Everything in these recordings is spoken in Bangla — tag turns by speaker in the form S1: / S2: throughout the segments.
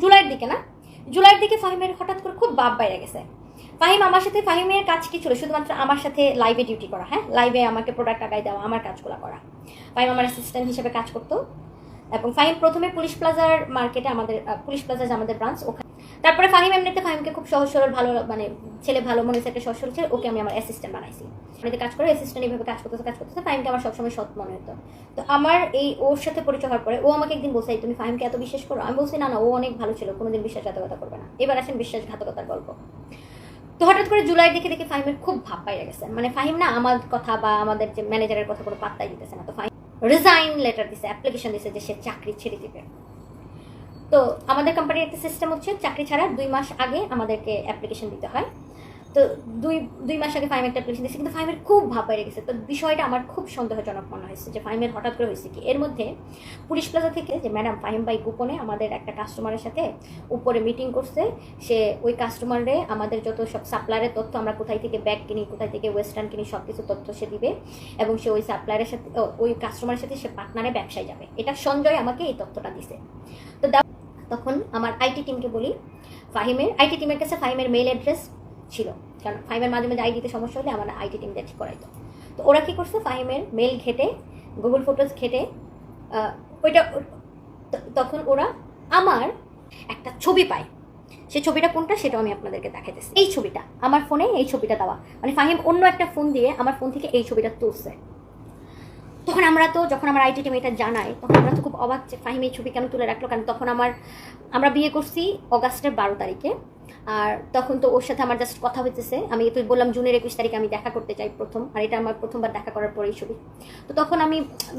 S1: জুলাইয়ের দিকে না? জুলাইয়ের দিকে ফাহিমের হঠাৎ করে খুব বাপ বাইরে গেছে। ফাহিম আমার সাথে, ফাহিমের কাজ কি ছিল? শুধুমাত্র আমার সাথে লাইভে ডিউটি করা হ্যাঁ? লাইভে আমাকে প্রোডাক্ট আগাই দেওয়া, আমার কাজগুলো করা। ফাহিম আমার অ্যাসিস্ট্যান্ট হিসেবে কাজ করতো। এবং ফাহিম প্রথমে পুলিশ প্লাজার মার্কেটে আমাদের পুলিশ প্লাজার আমাদের ব্রাঞ্চ ওখানে তারপরে ফাহিম এমনিতে ফাহিমকে খুব সহজ, সরল, ভালো মানে ছেলে ভালো মনে হচ্ছে একটা সহজ সরল ছেলে, ওকে আমি আমার অ্যাসিস্ট্যান্ট বানাইছি। আমি কাজ করে অ্যাসিস্ট্যান্ট এইভাবে কাজ করতেছে কাজ করতেছে, ফাহিমকে আমার সবসময় সৎ মনে হতো তো আমার এই ওর সাথে পরিচয় হওয়ার পরে, ও আমাকে একদিন বলছে তুমি ফাহিমকে এত বিশ্বাস করো? আমি বলছি, না না, ও অনেক ভালো ছিল, কোনোদিন বিশ্বাসঘাতকতা করবে না। এবার আসেন বিশ্বাসঘাতকতার গল্প। তো হঠাৎ করে জুলাই দেখে দেখে ফাহিমের খুব ভাব পাইয়া গেছে। মানে ফাহিম না আমার কথা বা আমাদের যে ম্যানেজারের কথা কোনো পাত্তাই দিতেছে না। তো ফাহিম রিজাইন লেটার দিছে অ্যাপ্লিকেশন দিছে যে সে চাকরি ছেড়ে দিবে। তো আমাদের কোম্পানির একটা সিস্টেম হচ্ছে, চাকরি ছাড়া দুই মাস আগে আমাদেরকে অ্যাপ্লিকেশন দিতে হয়। তো দুই দুই মাস আগে ফাইম একটা অ্যাপ্লিকেশন দিয়েছে, কিন্তু ফাইমের খুব ভাব বেড়ে গেছে। তো বিষয়টা আমার খুব সন্দেহজনক মনে হয়েছে যে ফাইমের হঠাৎ করে হয়েছে কি। এর মধ্যে পুলিশ প্লাজা থেকে যে ম্যাডাম ফাহিম ভাই গোপনে আমাদের একটা কাস্টমারের সাথে উপরে মিটিং করছে। সে ওই কাস্টমারে আমাদের যত সব সাপ্লায়ারের তথ্য আমরা কোথায় থেকে ব্যাগ কিনি, কোথায় থেকে ওয়েস্টার্ন কিনি সব কিছু তথ্য সে দিবে। এবং সে ওই সাপ্লায়ারের সাথে ওই কাস্টমারের সাথে সে পার্টনারে ব্যবসায় যাবে। এটা সঞ্জয় আমাকে এই তথ্যটা দিছে তো তখন আমার আইটি টিমকে বলি, ফাহিমের, আইটি টিমের কাছে ফাহিমের মেল অ্যাড্রেস ছিল। কারণ ফাহিমের মাঝে মাঝে আইডিতে সমস্যা হলে আমার আইটি টিম ঠিক করাইতো। তো ওরা কী করছে, ফাহিমের মেল ঘেটে গুগল ফটোজ ঘেটে ওইটা তখন ওরা আমার একটা ছবি পায়। সেই ছবিটা কোনটা সেটাও আমি আপনাদেরকে দেখাইতেছি এই ছবিটা, আমার ফোনে এই ছবিটা দেওয়া। মানে ফাহিম অন্য একটা ফোন দিয়ে আমার ফোন থেকে এই ছবিটা তুলছে। তখন আমরা তো, যখন আমার আইটি টিম এটা জানাই তখন আমরা তো খুব অবাক যে ফাহিম এই ছবি কেন তুলে রাখল কারণ তখন আমার, আমরা বিয়ে করছি অগাস্টের বারো তারিখে। আর তখন তো ওর সাথে আমার জাস্ট কথা হইতেছে। আমি তো বললাম জুনের একুশ তারিখে আমি দেখা করতে চাই প্রথম, আর এটা আমার প্রথমবার দেখা করার পরেই ছবি। তো তখন আমি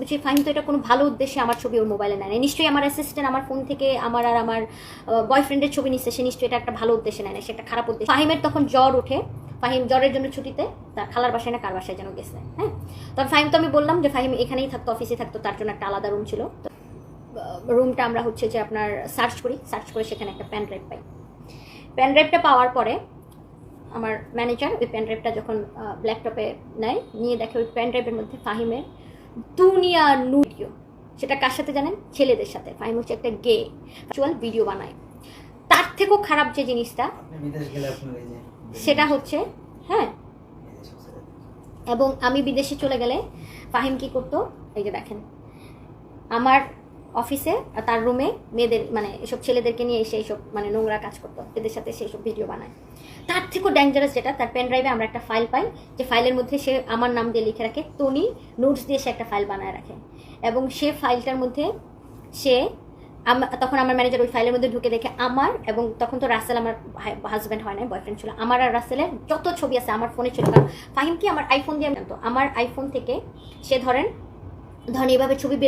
S1: যে ফাহিম, তো এটা কোনো ভালো উদ্দেশ্যে আমার ছবি ওর মোবাইলে নেয়। নিশ্চয়ই আমার অ্যাসিস্ট্যান্ট আমার ফোন থেকে আমার আর আমার বয়ফ্রেন্ডের ছবি নিচ্ছে সে নিশ্চয়ই এটা একটা ভালো উদ্দেশ্যে নেয় না সে একটা খারাপ উদ্দেশ্য। ফাহিমের তখন জ্বর ওঠে ফাহিম জ্বরের জন্য ছুটিতে, তার খালার বাসায় না কার বাসায় যেন গেছে হ্যাঁ? তখন ফাহিম তো আমি বললাম যে ফাহিম এখানেই থাকতো অফিসে থাকতো, তার জন্য একটা আলাদা রুম ছিল। তো রুমটা আমরা হচ্ছে যে আপনার সার্চ করি সার্চ করে সেখানে একটা প্যান ড্রাইভ পাই। প্যান ড্রাইভটা পাওয়ার পরে আমার ম্যানেজার ওই প্যান ড্রাইভটা যখন ল্যাপটপে নেয়, নিয়ে দেখে ওই প্যান ড্রাইভের মধ্যে ফাহিমের দুনিয়া নুডিও সেটা কার সাথে জানেন? ছেলেদের সাথে। ফাহিম হচ্ছে একটা গে ভিডিও বানায়। তার থেকেও খারাপ যে জিনিসটা সেটা হচ্ছে হ্যাঁ? এবং আমি বিদেশে চলে গেলে ফাহিম কি করতো? এই যে দেখেন, আমার অফিসে তার রুমে মেয়েদের মানে এসব ছেলেদেরকে নিয়ে এসে এইসব মানে নোংরা কাজ করতো, এদের সাথে সেই সব ভিডিও বানায়। তার থেকেও ডেঞ্জারাস যেটা, তার পেন ড্রাইভে আমরা একটা ফাইল পাই, যে ফাইলের মধ্যে সে আমার নাম দিয়ে লিখে রাখে টনি নোটস দিয়ে সে একটা ফাইল বানায় রাখে। এবং সে ফাইলটার মধ্যে সে তখন আমার ম্যানেজার ওই ফাইলের মধ্যে ঢুকে দেখে আমার এবং তখন তো রাসেল আমার হাজব্যান্ড হয় না বয়ফ্রেন্ড ছিল। আমার আর রাসেলের যত ছবি আছে আমার ফোনে ছিল। কারণ ফাহিম কি আমার আইফোন দিয়ে তো আমার আইফোন থেকে সে ধরেন ধরেন এভাবে ছবি বের